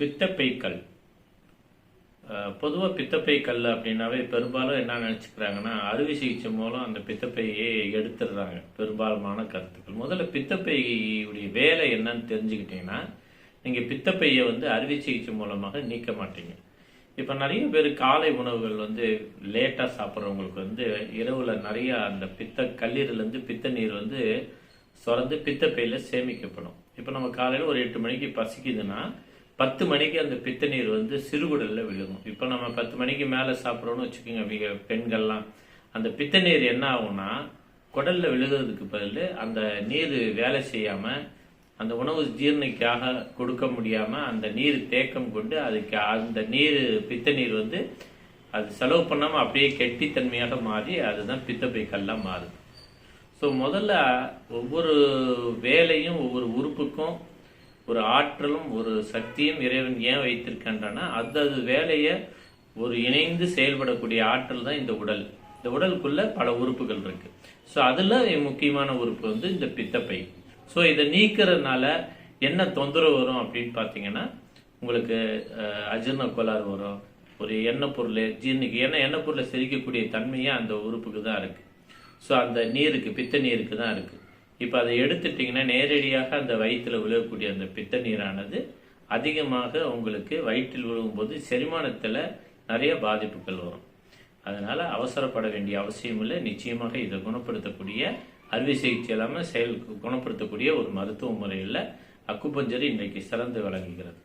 பித்தப்பை கல் பொதுவாக பித்தப்பை கல் அப்படின்னாவே பெரும்பாலும் என்ன நினச்சிக்கிறாங்கன்னா அறுவை சிகிச்சை மூலம் அந்த பித்தப்பையை எடுத்துடுறாங்க. பெரும்பாலுமான கருத்துக்கள். முதல்ல பித்தப்பையுடைய வேலை என்னன்னு தெரிஞ்சுக்கிட்டீங்கன்னா நீங்கள் பித்தப்பையை வந்து அறுவை சிகிச்சை மூலமாக நீக்க மாட்டீங்க. இப்போ நிறைய பேர் காலை உணவுகள் வந்து லேட்டாக சாப்பிட்றவங்களுக்கு வந்து இரவில் நிறையா அந்த பித்த கல்லீரலேருந்து பித்த நீர் வந்து சுரந்து பித்தப்பையில் சேமிக்கப்படும். இப்போ நம்ம காலையில் ஒரு எட்டு மணிக்கு பசிக்குதுன்னா பத்து மணிக்கு அந்த பித்த நீர் வந்து சிறுகுடலில் விழுகும். இப்போ நம்ம பத்து மணிக்கு மேலே சாப்பிட்றோன்னு வச்சுக்கோங்க மிக பெண்கள்லாம். அந்த பித்த நீர் என்ன ஆகும்னா குடலில் விழுகிறதுக்கு பதில் அந்த நீர் வேலை செய்யாமல் அந்த உணவு ஜீரணிக்காக கொடுக்க முடியாமல் அந்த நீர் தேக்கம் கொண்டு அதுக்கு அந்த நீர் பித்த நீர் வந்து அது செலவு பண்ணாமல் அப்படியே கெட்டித்தன்மையாக மாறி அதுதான் பித்தப்பை கல்லாக மாறுது. ஸோ முதல்ல ஒவ்வொரு வேலையும் ஒவ்வொரு உறுப்புக்கும் ஒரு ஆற்றலும் ஒரு சக்தியும் இறைவன் ஏன் வைத்திருக்கின்றனா அது அது வேலையை ஒரு இணைந்து செயல்படக்கூடிய ஆற்றல் தான் இந்த உடல். இந்த உடலுக்குள்ள பல உறுப்புகள் இருக்கு. ஸோ அதில் முக்கியமான உறுப்பு வந்து இந்த பித்தப்பை. ஸோ இதை நீக்கிறதுனால என்ன தொந்தரவு வரும் அப்படின்னு பார்த்தீங்கன்னா உங்களுக்கு அஜீர்ண கோளாறு வரும். ஒரு எண்ணெய் பொருள் ஜீரணிக்கு ஏன்னா எண்ணெய் பொருளை செரிக்கக்கூடிய தன்மையே அந்த உறுப்புக்கு தான் இருக்குது ஸோ அந்த நீருக்கு பித்த நீருக்கு தான் இருக்குது இப்போ அதை எடுத்துட்டிங்கன்னா நேரடியாக அந்த வயிற்றில் விழக்கூடிய அந்த பித்த நீரானது அதிகமாக உங்களுக்கு வயிற்றில் விழுகும்போது செரிமானத்தில் நிறைய பாதிப்புகள் வரும். அதனால அவசரப்பட வேண்டிய அவசியம் இல்லை. நிச்சயமாக இதை குணப்படுத்தக்கூடிய அறுவை சிகிச்சை இல்லாமல் செயல் குணப்படுத்தக்கூடிய ஒரு மருத்துவ முறையில் அக்குபஞ்சர் இன்றைக்கு சிறந்து விளங்குகிறது.